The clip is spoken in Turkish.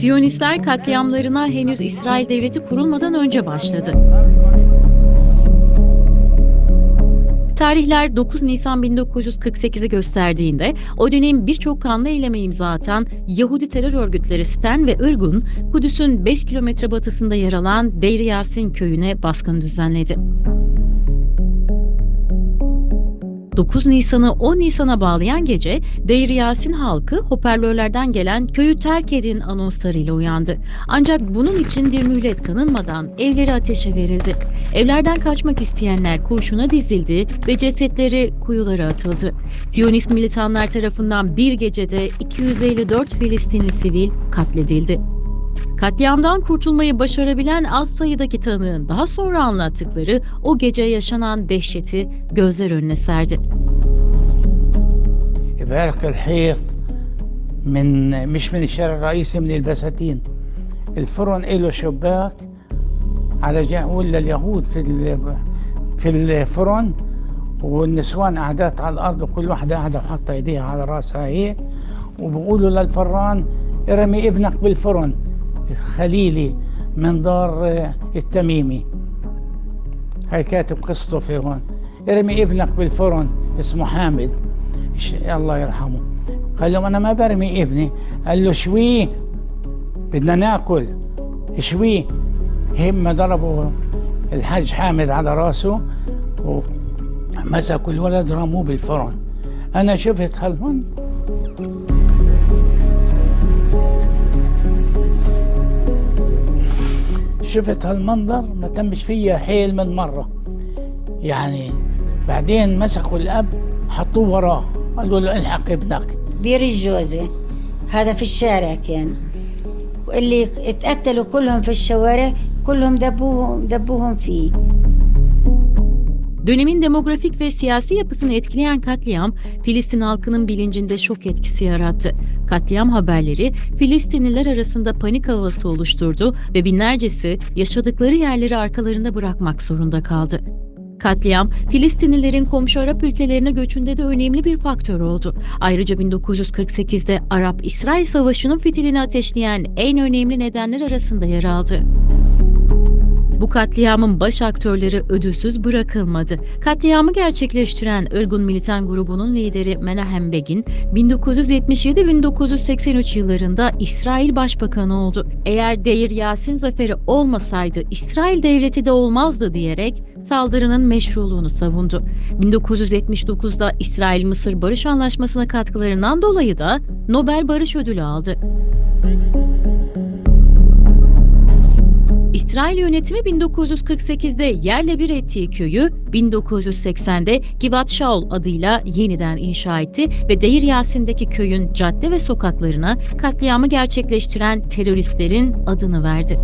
Siyonistler katliamlarına henüz İsrail devleti kurulmadan önce başladı. Tarihler 9 Nisan 1948'i gösterdiğinde o dönem birçok kanlı eyleme imza atan Yahudi terör örgütleri Stern ve Irgun, Kudüs'ün 5 kilometre batısında yer alan Deir Yasin köyüne baskın düzenledi. 9 Nisan'ı 10 Nisan'a bağlayan gece Deir Yasin halkı hoparlörlerden gelen köyü terk edin anonslarıyla uyandı. Ancak bunun için bir mühlet tanınmadan evleri ateşe verildi. Evlerden kaçmak isteyenler kurşuna dizildi ve cesetleri kuyulara atıldı. Siyonist militanlar tarafından bir gecede 254 Filistinli sivil katledildi. Katliamdan kurtulmayı başarabilen az sayıdaki tanığın daha sonra anlattıkları o gece yaşanan dehşeti gözler önüne serdi. بعرق الحيط من مش من الشارع الرئيسي من البساتين الفرن له شباك على جهة ولا اليهود في في الفرن والنسوان قعدات على الأرض وكل واحدة قاعدة وحاطه ايديها على راسها هيك وبقولوا للفران ارمي ابنك بالفرن خليلي من دار آه، التميمي. هاي كاتب قصته في هون. ارمي ابنك بالفرن اسمه حامد. الله يرحمه. قال له أنا ما برمي ابني. قال له شوية بدنا ناكل. شوية هم ضربوا الحاج حامد على راسه ومسكوا الولد رموه بالفرن. أنا شفت هالمن شفت هالمنظر ما تمش فيها حيل من مرة. يعني بعدين مسكوا الأب حطوه وراه. قالوا له الحق ابنك. بير الجوزة هذا في الشارع كان. واللي اتقتلوا كلهم في الشوارع كلهم دبوهم دبوهم فيه. Dönemin demografik ve siyasi yapısını etkileyen katliam, Filistin halkının bilincinde şok etkisi yarattı. Katliam haberleri Filistinliler arasında panik havası oluşturdu ve binlercesi yaşadıkları yerleri arkalarında bırakmak zorunda kaldı. Katliam, Filistinlilerin komşu Arap ülkelerine göçünde de önemli bir faktör oldu. Ayrıca 1948'de Arap-İsrail Savaşı'nın fitilini ateşleyen en önemli nedenler arasında yer aldı. Bu katliamın baş aktörleri ödülsüz bırakılmadı. Katliamı gerçekleştiren Irgun militan grubunun lideri Menahem Begin, 1977-1983 yıllarında İsrail Başbakanı oldu. Eğer Deir Yasin zaferi olmasaydı İsrail devleti de olmazdı diyerek saldırının meşruluğunu savundu. 1979'da İsrail-Mısır Barış Anlaşması'na katkılarından dolayı da Nobel Barış Ödülü aldı. İsrail yönetimi 1948'de yerle bir ettiği köyü 1980'de Givat Shaul adıyla yeniden inşa etti ve Deir Yasin'deki köyün cadde ve sokaklarına katliamı gerçekleştiren teröristlerin adını verdi.